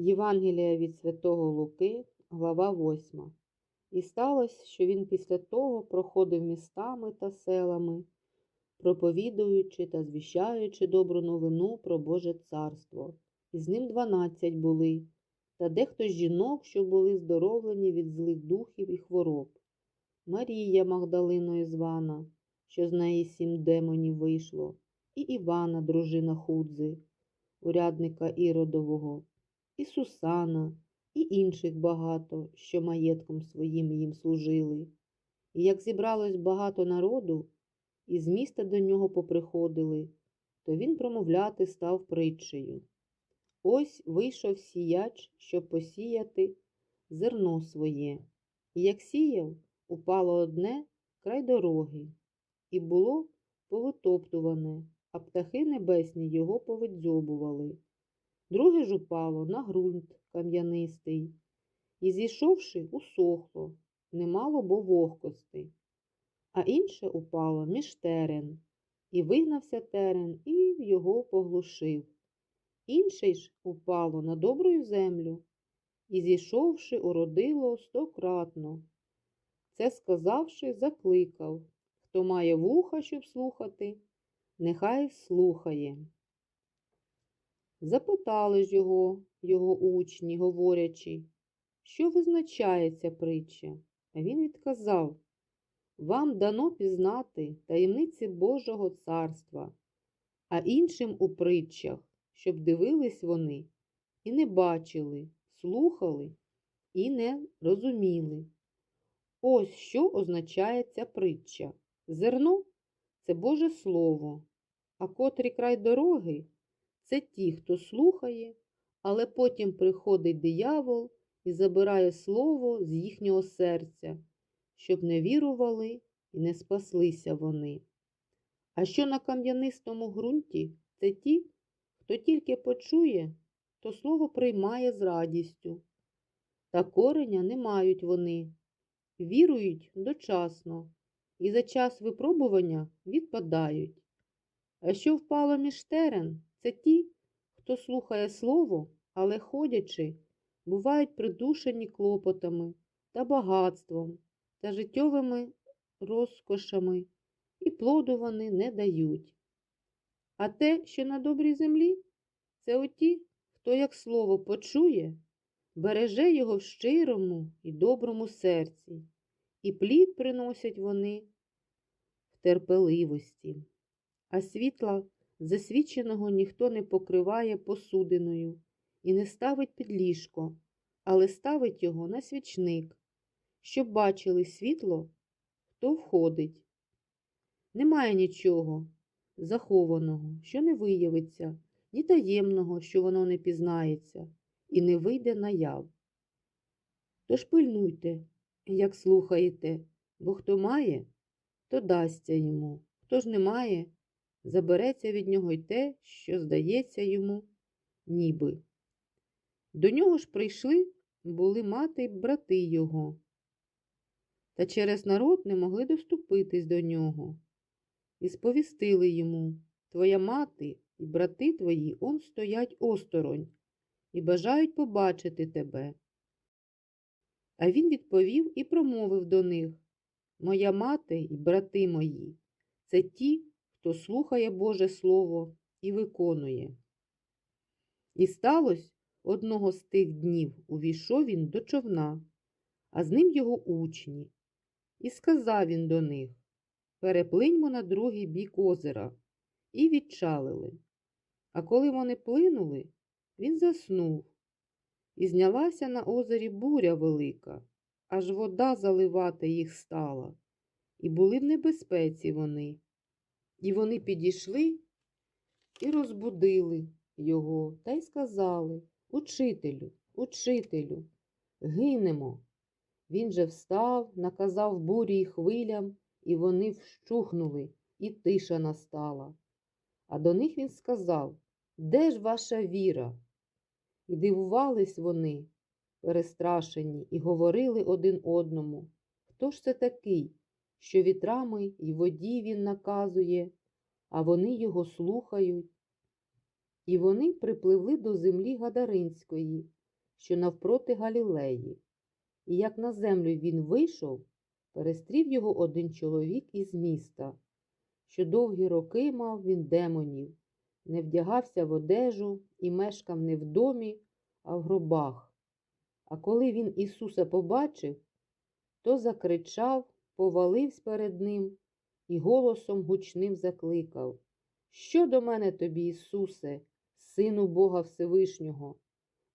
Євангелія від Святого Луки, глава 8. І сталося, що він після того проходив містами та селами, проповідуючи та звіщаючи добру новину про Боже царство. І з ним дванадцять були, та дехто з жінок, що були здоровлені від злих духів і хвороб. Марія Магдалиною звана, що з неї сім демонів вийшло, і Івана, дружина Худзи, урядника Іродового, і Сусана, і інших багато, що маєтком своїм їм служили. І як зібралось багато народу, і з міста до нього поприходили, то він промовляти став притчею. Ось вийшов сіяч, щоб посіяти зерно своє. І як сіяв, упало одне край дороги, і було повитоптуване, а птахи небесні його повидзьобували. Друге ж упало на ґрунт кам'янистий, і, зійшовши, усохло, немало бо вогкости. А інше упало між терен, і вигнався терен, і його поглушив. Інше ж упало на добру землю, і, зійшовши, уродило стократно. Це сказавши, закликав Хто має вуха, щоб слухати, нехай слухає. Запитали ж його, його учні, говорячи, що визначає ця притча? А він відказав Вам дано пізнати таємниці Божого царства, а іншим у притчах, щоб дивились вони і не бачили, слухали і не розуміли. Ось що означає ця притча. Зерно це Боже Слово, а котрий край дороги це ті, хто слухає, але потім приходить диявол і забирає слово з їхнього серця, щоб не вірували і не спаслися вони. А що на кам'янистому ґрунті, це ті, хто тільки почує, то слово приймає з радістю. Та кореня не мають вони, вірують дочасно і за час випробування відпадають. А що впало між терен, це ті, хто слухає слово, але ходячи, бувають придушені клопотами та багатством та життєвими розкошами, і плоду вони не дають. А те, що на добрій землі, це оті, хто як слово почує, береже його в щирому і доброму серці, і плід приносять вони в терпеливості, а світла засвіченого ніхто не покриває посудиною і не ставить під ліжко, але ставить його на свічник, щоб бачили світло, хто входить. Немає нічого захованого, що не виявиться, ні таємного, що воно не пізнається, і не вийде наяв. Тож пильнуйте, як слухаєте, бо хто має, то дасться йому, хто ж не має, забереться від нього й те, що здається йому, ніби. До нього ж прийшли були мати й брати його, та через народ не могли доступитись до нього, і сповістили йому Твоя мати і брати твої он стоять осторонь і бажають побачити тебе. А він відповів і промовив до них Моя мати і брати мої це ті, хто слухає Боже Слово і виконує. І сталося одного з тих днів увійшов він до човна, а з ним його учні, і сказав він до них Переплиньмо на другий бік озера, і відчалили. А коли вони плинули, він заснув, і знялася на озері буря велика, аж вода заливати їх стала, і були в небезпеці вони. І вони підійшли і розбудили його та й сказали Учителю, учителю, гинемо. Він же встав, наказав бурі й хвилям, і вони вщухнули, і тиша настала. А до них він сказав Де ж ваша віра? І дивувались вони, перестрашені, і говорили один одному Хто ж це такий, що вітрами й воді він наказує, а вони його слухають? І вони припливли до землі Гадаринської що навпроти Галілеї. І як на землю він вийшов, перестрів його один чоловік із міста, що довгі роки мав він демонів, не вдягався в одежу і мешкав не в домі, а в гробах. А коли він Ісуса побачив, то закричав, повалився перед ним і голосом гучним закликав Що до мене тобі, Ісусе, Сину Бога Всевишнього?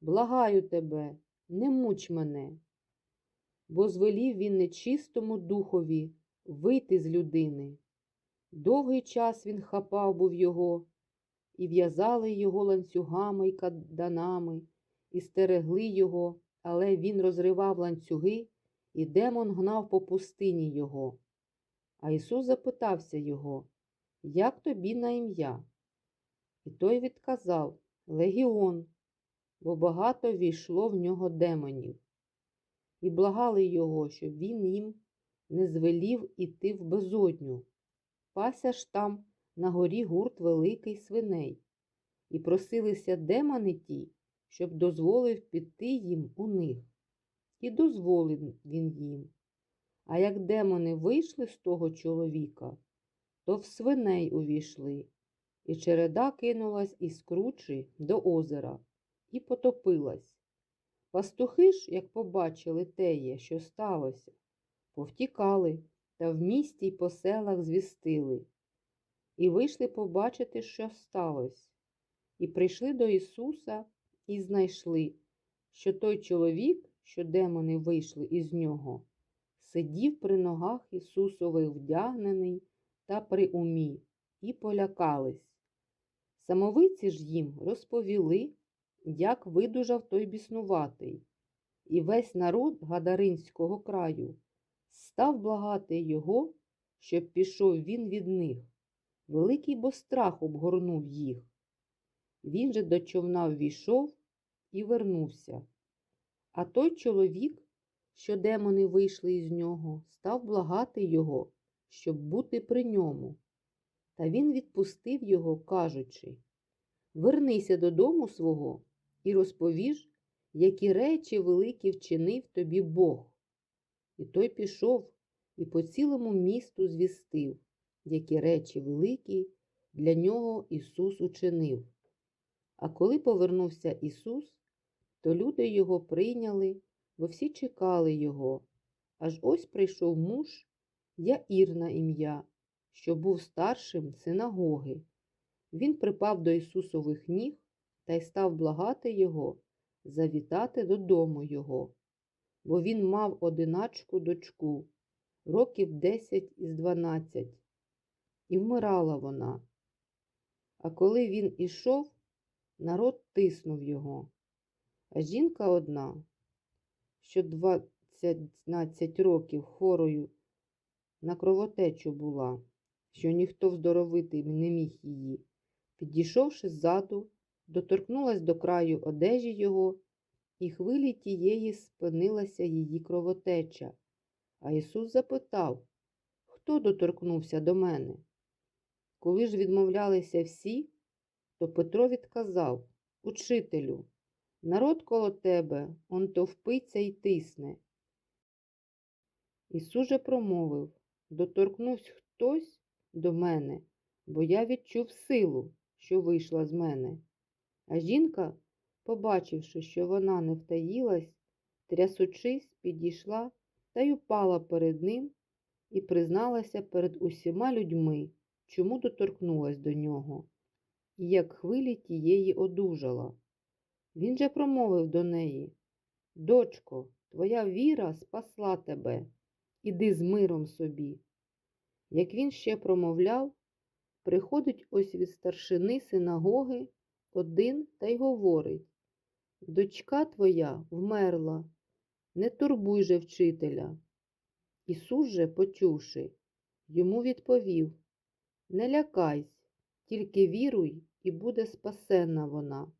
Благаю тебе, не муч мене. Бо звелів він нечистому духові вийти з людини. Довгий час він хапав був його, і в'язали його ланцюгами й каданами, і стерегли його, але він розривав ланцюги, і демон гнав по пустині його. А Ісус запитався його, як тобі на ім'я? І той відказав Легіон, бо багато війшло в нього демонів. І благали його, щоб він їм не звелів іти в безодню. Пася ж там на горі гурт великий свиней, і просилися демони ті, щоб дозволив піти їм у них. І дозволив він їм. А як демони вийшли з того чоловіка, то в свиней увійшли, і череда кинулась із кручі до озера і потопилась. Пастухи ж, як побачили теє, що сталося, повтікали та в місті й по селах звістили, і вийшли побачити, що сталося, і прийшли до Ісуса і знайшли, що той чоловік, що демони вийшли із нього, сидів при ногах Ісусових вдягнений та при умі, і полякались. Самовиці ж їм розповіли, як видужав той біснуватий, і весь народ Гадаринського краю став благати його, щоб пішов він від них. Великий бо страх обгорнув їх. Він же до човна ввійшов і вернувся. А той чоловік, що демони вийшли із нього, став благати його, щоб бути при ньому. Та він відпустив його, кажучи Вернися додому свого і розповіж, які речі великі вчинив тобі Бог. І той пішов і по цілому місту звістив, які речі великі для нього Ісус учинив. А коли повернувся Ісус, то люди його прийняли, бо всі чекали його. Аж ось прийшов муж, Яїр на ім'я, що був старшим синагоги. Він припав до Ісусових ніг та й став благати його завітати додому його, бо він мав одиначку дочку, років десять із дванадцять, і вмирала вона. А коли він ішов, народ тиснув його. А жінка одна, що двадцять років хворою на кровотечу була, що ніхто вздоровити не міг її, підійшовши ззаду, доторкнулась до краю одежі його, і хвилі тієї спинилася її кровотеча. А Ісус запитав, хто доторкнувся до мене? Коли ж відмовлялися всі, то Петро відказав Учителю, народ коло тебе, он товпиться й тисне. Ісус же промовив доторкнувся хтось до мене, бо я відчув силу, що вийшла з мене. А жінка, побачивши, що вона не втаїлась, трясучись, підійшла та й упала перед ним і призналася перед усіма людьми, чому доторкнулась до нього, і як хвилі тієї одужала. Він же промовив до неї Дочко, твоя віра спасла тебе, іди з миром собі. Як він ще промовляв, приходить ось від старшини синагоги один та й говорить Дочка твоя вмерла, не турбуй же вчителя. Ісус же, почувши, йому відповів Не лякайсь, тільки віруй, і буде спасенна вона.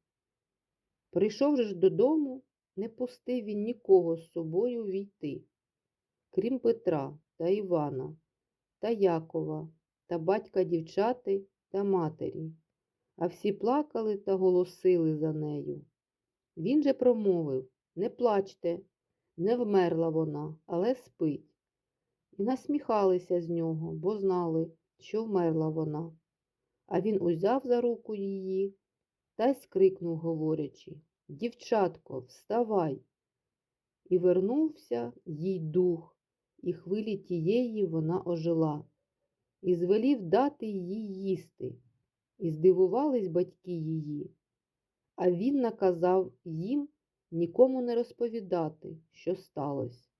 Прийшов ж додому, не пустив він нікого з собою війти, крім Петра та Івана, та Якова, та батька дівчати та матері, а всі плакали та голосили за нею. Він же промовив Не плачте, не вмерла вона, але спить. І насміхалися з нього, бо знали, що вмерла вона. А він узяв за руку її та й скрикнув, говорячи Дівчатко, вставай. І вернувся їй дух, і хвилі тієї вона ожила, і звелів дати їй їсти. І здивувались батьки її. А він наказав їм нікому не розповідати, що сталося.